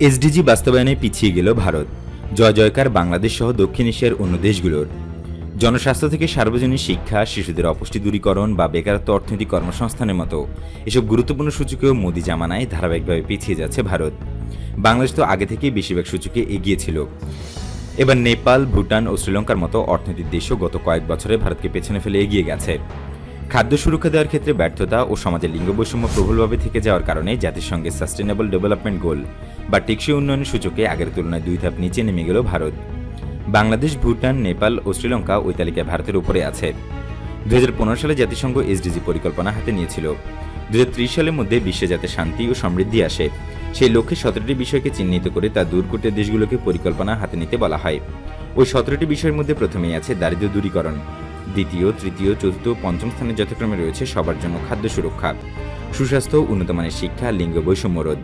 SDG বাস্তবায়নে পিছিয়ে গেল ভারত। জয় জয়কার বাংলাদেশ সহ দক্ষিণ এশিয়ার অন্য দেশগুলোর। জনস্বাস্থ্য থেকে সার্বজনীন শিক্ষা, শিশুদের অপুষ্টি দূরীকরণ বা বেকারত্ব অর্থনৈতিক কর্মসংস্থানের মতো এসব গুরুত্বপূর্ণ সূচকেও মোদি জামানায় ধারাবাহিকভাবে পিছিয়ে যাচ্ছে ভারত। বাংলাদেশ তো আগে থেকেই বেশিরভাগ সূচকে এগিয়ে ছিল। এবার নেপাল, ভুটান ও শ্রীলঙ্কার মতো অর্থনৈতিক দেশও গত কয়েক বছরে ভারতকে পেছনে ফেলে এগিয়ে গেছে। খাদ্য সুরক্ষা দেওয়ার ক্ষেত্রে ব্যর্থতা ও সমাজে লিঙ্গ বৈষম্য প্রবলভাবে থেকে যাওয়ার কারণে জাতিসংঘের সাস্টেনেবল ডেভেলপমেন্ট গোল বা টেকসই উন্নয়নের সূচকে আগের তুলনায় দুই ধাপ নিচে নেমে গেল ভারত। বাংলাদেশ, ভুটান, নেপাল ও শ্রীলঙ্কা ওই তালিকায় ভারতের উপরে আছে। দুই হাজার পনেরো সালে জাতিসংঘ এসডিজি পরিকল্পনা হাতে নিয়েছিল। দু হাজার ত্রিশ সালের মধ্যে বিশ্বে যাতে শান্তি ও সমৃদ্ধি আসে, সেই লক্ষ্যে সতেরোটি বিষয়কে চিহ্নিত করে তা দূর করতে দেশগুলোকে পরিকল্পনা হাতে নিতে বলা হয়। ওই সতেরোটি বিষয়ের মধ্যে প্রথমেই আছে দারিদ্র্য দূরীকরণ। দ্বিতীয়, তৃতীয়, চতুর্থ, পঞ্চম স্থানে যথাক্রমে রয়েছে সবার জন্য খাদ্য সুরক্ষা, সুস্বাস্থ্য, উন্নতমানের শিক্ষা, লিঙ্গ বৈষম্য রোধ।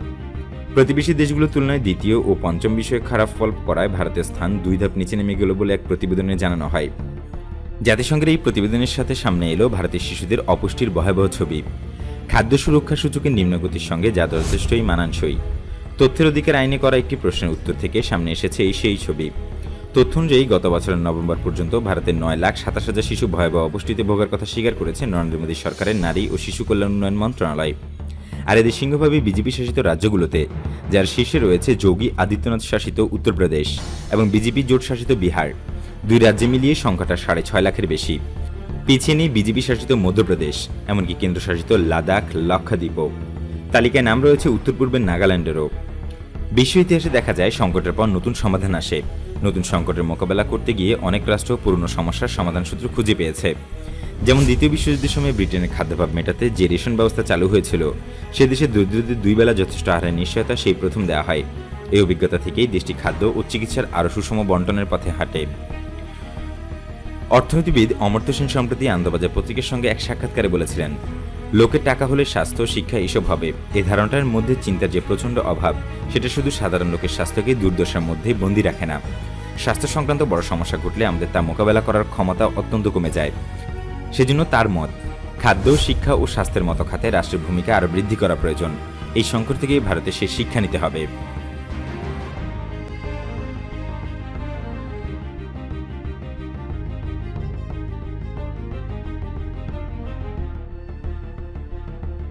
প্রতিবেশী দেশগুলোর তুলনায় দ্বিতীয় ও পঞ্চম বিষয়ে খারাপ ফল করায় ভারতের স্থান দুই ধাপ নিচে নেমে গেল বলে এক প্রতিবেদনে জানানো হয়। জাতিসংঘের এই প্রতিবেদনের সাথে সামনে এলো ভারতের শিশুদের অপুষ্টির ভয়াবহ ছবি। খাদ্য সুরক্ষা সূচকের নিম্নগতির সঙ্গে যা যথেষ্টই মানানসই। তথ্যের অধিকার আইনে করা একটি প্রশ্নের উত্তর থেকে সামনে এসেছে এই সেই ছবি। তথ্য অনুযায়ী গত বছরের নভেম্বর পর্যন্ত ভারতের নয় লাখ সাতাশ হাজার শিশু ভয়াবহ অপুষ্টিতে ভোগার কথা স্বীকার করেছে নরেন্দ্র মোদী সরকারের নারী ও শিশু কল্যাণ উন্নয়ন মন্ত্রণালয়। আর এদের সিংহভাবে বিজেপি শাসিত রাজ্যগুলোতে, যার শীর্ষে রয়েছে যোগী আদিত্যনাথ শাসিত উত্তরপ্রদেশ এবং বিজেপি জোট শাসিত বিহার। দুই রাজ্যে মিলিয়ে সংখ্যাটা সাড়ে ছয় লাখের বেশি। পিছিয়ে নেই বিজেপি শাসিত মধ্যপ্রদেশ, এমনকি কেন্দ্রশাসিত লাদাখ লক্ষাদ্বীপও তালিকায় নাম রয়েছে উত্তর পূর্বের নাগাল্যান্ডেরও। বিশ্ব ইতিহাসে দেখা যায় সংকটের পর নতুন সমাধান আসে। নতুন সংকটের মোকাবেলা করতে গিয়ে অনেক রাষ্ট্র পুরনো সমস্যার সমাধান সূত্র খুঁজে পেয়েছে। যেমন দ্বিতীয় বিশ্বযুদ্ধের সময় ব্রিটেনের খাদ্যাভাব মেটাতে যে রেশন ব্যবস্থা চালু হয়েছিল, সে দেশে দরিদ্রদের দুই বেলা যথেষ্ট আহারের নিশ্চয়তা সেই প্রথম দেওয়া হয়। এই অভিজ্ঞতা থেকেই দেশটি খাদ্য ও চিকিৎসার আরও সুষম বন্টনের পথে হাঁটে। অর্থনীতিবিদ অমর্ত্য সেন সম্প্রতি আনন্দবাজার পত্রিকার সঙ্গে এক সাক্ষাৎকারে বলেছিলেন, লোকের টাকা হলে স্বাস্থ্য, শিক্ষা এসব হবে। এই ধারণাটার মধ্যে চিন্তার যে প্রচণ্ড অভাব, সেটা শুধু সাধারণ লোকের স্বাস্থ্যকে দুর্দশার মধ্যে বন্দি রাখে না। স্বাস্থ্য সংক্রান্ত বড় সমস্যা ঘটলে আমাদের তা মোকাবেলা করার ক্ষমতা অত্যন্ত কমে যায়। সেজন্য তার মত, খাদ্য, শিক্ষা ও স্বাস্থ্যের মতো খাতে রাষ্ট্রের ভূমিকা আরও বৃদ্ধি করা প্রয়োজন। এই সংকট থেকেই ভারতে সে শিক্ষা নিতে হবে।